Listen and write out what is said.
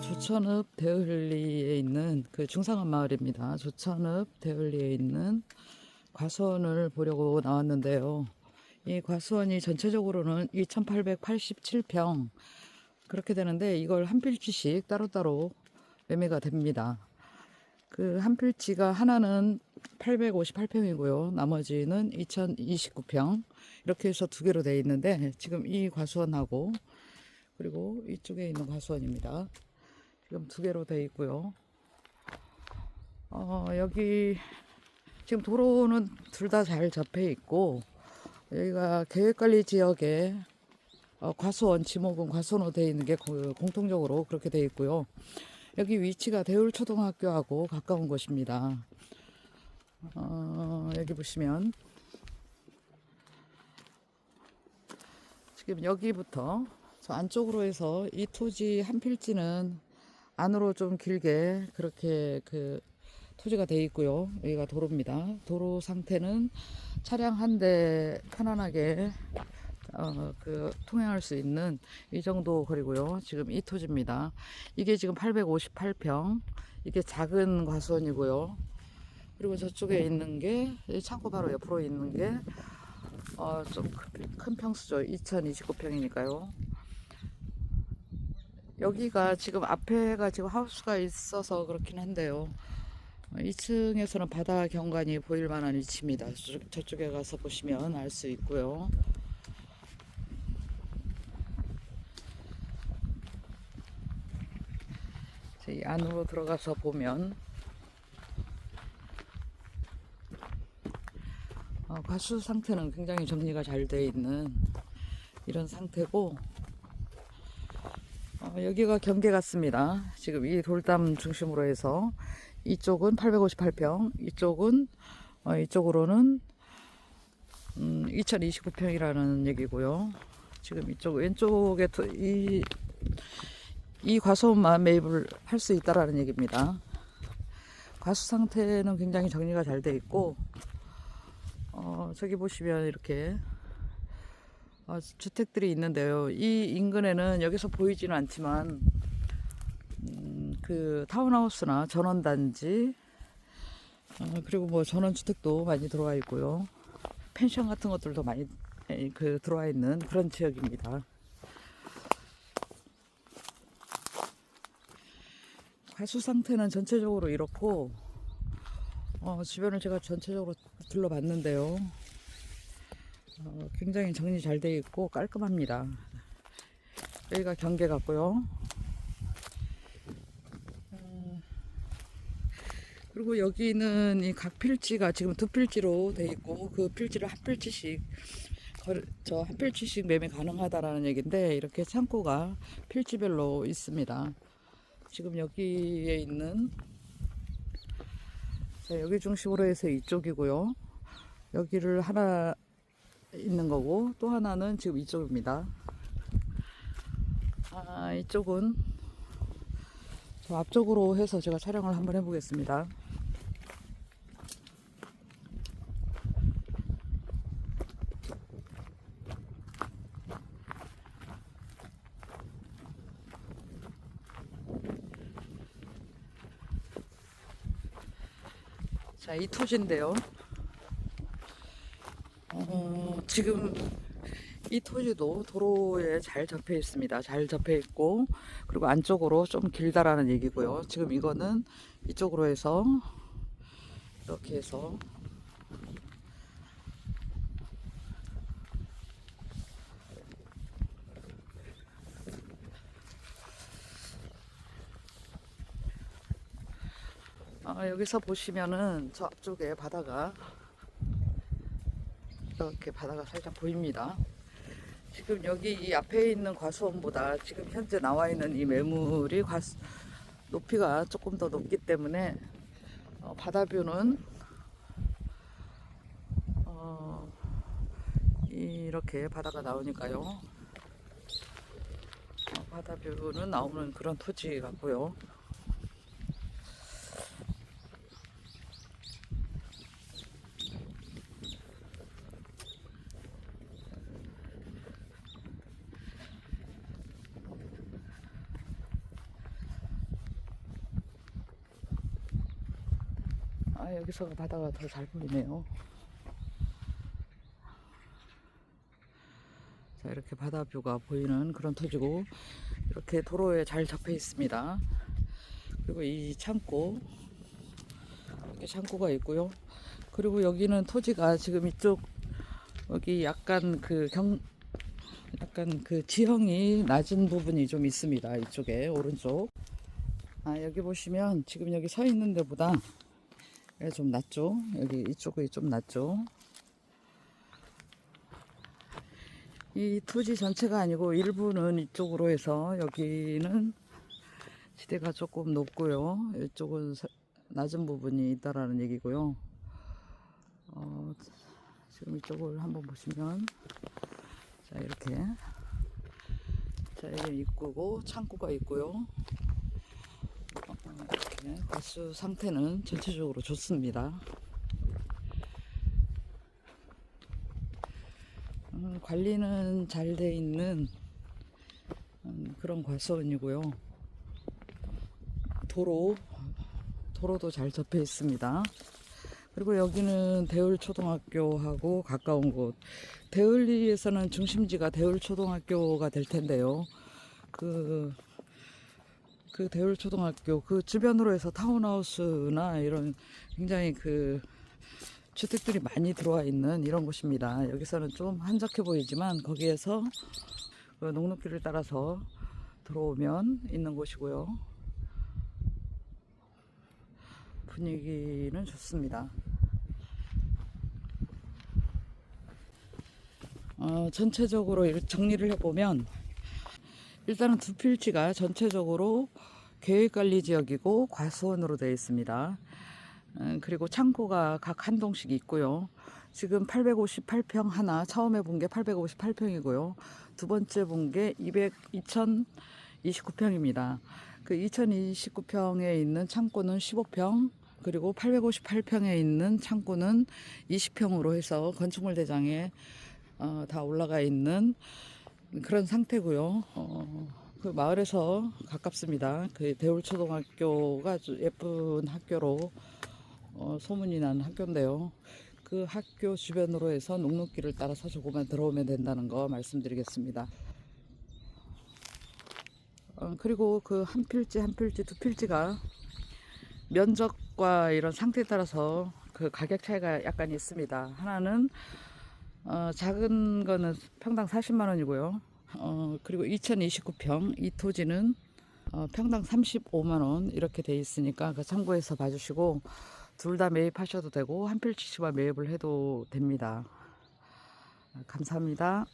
조천읍 대을리에 있는 그 중상한 마을입니다. 조천읍 대을리에 있는 과수원을 보려고 나왔는데요. 이 과수원이 전체적으로는 2,887평 그렇게 되는데 이걸 한 필지씩 따로따로 매매가 됩니다. 그 한 필지가 하나는 858평이고요. 나머지는 2,029평 이렇게 해서 두 개로 되어 있는데 지금 이 과수원하고 그리고 이쪽에 있는 과수원입니다. 지금 두 개로 되어 있고요. 어, 여기 지금 도로는 둘 다 잘 접해 있고 여기가 계획관리 지역에 어, 과수원 지목은 과수원으로 되어 있는 게 고- 공통적으로 그렇게 되어 있고요. 여기 위치가 대울초등학교하고 가까운 곳입니다. 어, 여기 보시면 지금 여기부터 저 안쪽으로 해서 이 토지 한 필지는 안으로 좀 길게 그렇게 그 토지가 돼 있고요. 여기가 도로입니다. 도로 상태는 차량 한 대 편안하게 어, 그 통행할 수 있는 이 정도 거리고요. 지금 이 토지입니다. 이게 지금 858평. 이게 작은 과수원이고요. 그리고 저쪽에 있는 게, 이 창고 바로 옆으로 있는 게, 어, 좀큰 평수죠. 2029평이니까요. 여기가 지금 앞에가 지금 하우스가 있어서 그렇긴 한데요. 2층에서는 바다 경관이 보일 만한 위치입니다. 저쪽- 저쪽에 가서 보시면 알 수 있고요. 자, 이 안으로 들어가서 보면 어, 과수 상태는 굉장히 정리가 잘 되어 있는 이런 상태고 어, 여기가 경계 같습니다. 지금 이 돌담 중심으로 해서 이쪽은 858평, 이쪽은 어, 이쪽으로는 음, 2029평이라는 얘기고요. 지금 이쪽 왼쪽에 토- 이, 이 과수원만 매입을 할 수 있다라는 얘기입니다. 과수 상태는 굉장히 정리가 잘 돼 있고 어, 저기 보시면 이렇게 어, 주택들이 있는데요. 이 인근에는 여기서 보이지는 않지만 음, 그 타운하우스나 전원단지 어, 그리고 뭐 전원주택도 많이 들어와 있고요. 펜션 같은 것들도 많이 에, 그 들어와 있는 그런 지역입니다. 가수 상태는 전체적으로 이렇고 어, 주변을 제가 전체적으로 둘러봤는데요. 어, 굉장히 정리 잘 되어 있고 깔끔합니다. 여기가 경계 같고요. 어, 그리고 여기는 이 각 필지가 지금 두 필지로 되어 있고 그 필지를 한 필지씩 저 한 필지씩 매매 가능하다라는 얘기인데 이렇게 창고가 필지별로 있습니다. 지금 여기에 있는 자, 여기 중심으로 해서 이쪽이고요. 여기를 하나 있는 거고 또 하나는 지금 이쪽입니다. 아, 이쪽은 저 앞쪽으로 해서 제가 촬영을 한번 해보겠습니다. 자, 이 토지인데요. 어, 지금 이 토지도 도로에 잘 접해 있습니다. 잘 접해 있고, 그리고 안쪽으로 좀 길다라는 얘기고요. 지금 이거는 이쪽으로 해서, 이렇게 해서, 아, 여기서 보시면은 저 앞쪽에 바다가 이렇게 바다가 살짝 보입니다. 지금 여기 이 앞에 있는 과수원보다 지금 현재 나와 있는 이 매물이 과수, 높이가 조금 더 높기 때문에 어, 바다뷰는 어, 이렇게 바다가 나오니까요. 어, 바다뷰는 나오는 그런 토지 같고요. 아 여기서 바다가 더 잘 보이네요. 자 이렇게 바다 뷰가 보이는 그런 토지고 이렇게 도로에 잘 접해 있습니다. 그리고 이 창고 이렇게 창고가 있고요. 그리고 여기는 토지가 지금 이쪽 여기 약간 그 경 약간 그 지형이 낮은 부분이 좀 있습니다. 이쪽에 오른쪽. 아 여기 보시면 지금 여기 서 있는 데보다 예, 좀 낮죠. 여기 이쪽이 좀 낮죠. 이 토지 전체가 아니고 일부는 이쪽으로 해서 여기는 지대가 조금 높고요. 이쪽은 사- 낮은 부분이 있다라는 얘기고요. 어, 지금 이쪽을 한번 보시면 자 이렇게 자 여기 입구고 창고가 있고요. 어, 이렇게 가스 상태는 전체적으로 좋습니다. 음, 관리는 잘 돼 있는 음, 그런 과수원이고요. 도로 도로도 잘 접해 있습니다. 그리고 여기는 대울초등학교하고 가까운 곳. 대울리에서는 중심지가 대울초등학교가 될 텐데요. 그, 그 대울 초등학교 그 주변으로 해서 타운하우스나 이런 굉장히 그 주택들이 많이 들어와 있는 이런 곳입니다. 여기서는 좀 한적해 보이지만 거기에서 그 녹록길을 따라서 들어오면 있는 곳이고요. 분위기는 좋습니다. 어, 전체적으로 정리를 해보면 일단은 두 필지가 전체적으로 계획관리 지역이고 과수원으로 되어 있습니다. 음, 그리고 창고가 각 한 동씩 있고요. 지금 858평 하나 처음에 본 게 858평이고요. 두 번째 본 게 200, 2029평입니다. 그 2029평에 있는 창고는 15평, 그리고 858평에 있는 창고는 20평으로 해서 건축물 대장에 어, 다 올라가 있는 그런 상태고요. 어, 그 마을에서 가깝습니다. 그 대울초등학교가 아주 예쁜 학교로 어, 소문이 난 학교인데요. 그 학교 주변으로 해서 녹록길을 따라서 조금만 들어오면 된다는 거 말씀드리겠습니다. 어, 그리고 그 한 필지 한 필지 두 필지가 면적과 이런 상태에 따라서 그 가격 차이가 약간 있습니다. 하나는 어, 작은 거는 평당 40만 원이고요. 어, 그리고 2029평 이 토지는 어, 평당 35만 원 이렇게 돼 있으니까 그 참고해서 봐주시고 둘 다 매입하셔도 되고 한 필지씩만 매입을 해도 됩니다. 감사합니다.